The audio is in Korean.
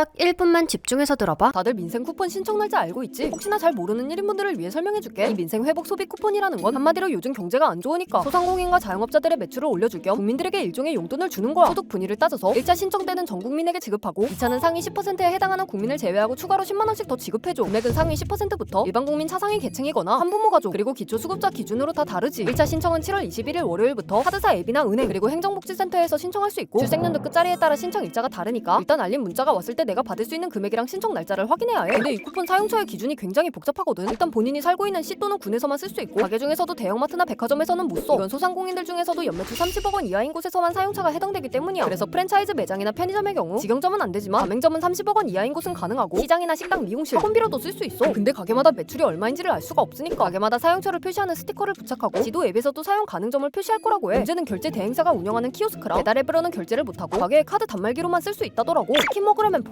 딱 1분만 집중해서 들어봐. 다들 민생 쿠폰 신청 날짜 알고 있지? 혹시나 잘 모르는 1인분들을 위해 설명해줄게. 이 민생 회복 소비 쿠폰이라는 건 한마디로 요즘 경제가 안 좋으니까 소상공인과 자영업자들의 매출을 올려줄 겸 국민들에게 일종의 용돈을 주는 거야. 소득 분위를 따져서 1차 신청 때는 전 국민에게 지급하고 2차는 상위 10%에 해당하는 국민을 제외하고 추가로 10만 원씩 더 지급해줘. 금액은 상위 10%부터 일반 국민 차상위 계층이거나 한부모 가족 그리고 기초 수급자 기준으로 다 다르지. 1차 신청은 7월 21일 월요일부터 카드사 앱이나 은행 그리고 행정복지센터에서 신청할 수 있고 출생연도 끝자리에 따라 신청 일자가 다르니까 일단 알림 문자가 왔을 때 내가 받을 수 있는 금액이랑 신청 날짜를 확인해야 해. 근데 이 쿠폰 사용처의 기준이 굉장히 복잡하거든. 일단 본인이 살고 있는 시 또는 군에서만 쓸 수 있고 가게 중에서도 대형마트나 백화점에서는 못 써. 이건 소상공인들 중에서도 연매출 30억 원 이하인 곳에서만 사용차가 해당되기 때문이야. 그래서 프랜차이즈 매장이나 편의점의 경우 직영점은 안 되지만 가맹점은 30억 원 이하인 곳은 가능하고 시장이나 식당, 미용실, 학원비로도 쓸 수 있어. 근데 가게마다 매출이 얼마인지를 알 수가 없으니까 가게마다 사용처를 표시하는 스티커를 부착하고 지도 앱에서도 사용 가능점을 표시할 거라고 해. 문제는 결제 대행사가 운영하는 키오스크라 배달 앱으로는 결제를 못하고 가게의 카드 단말기로만 쓸 수 있다더라고. 치킨 먹으려면 포장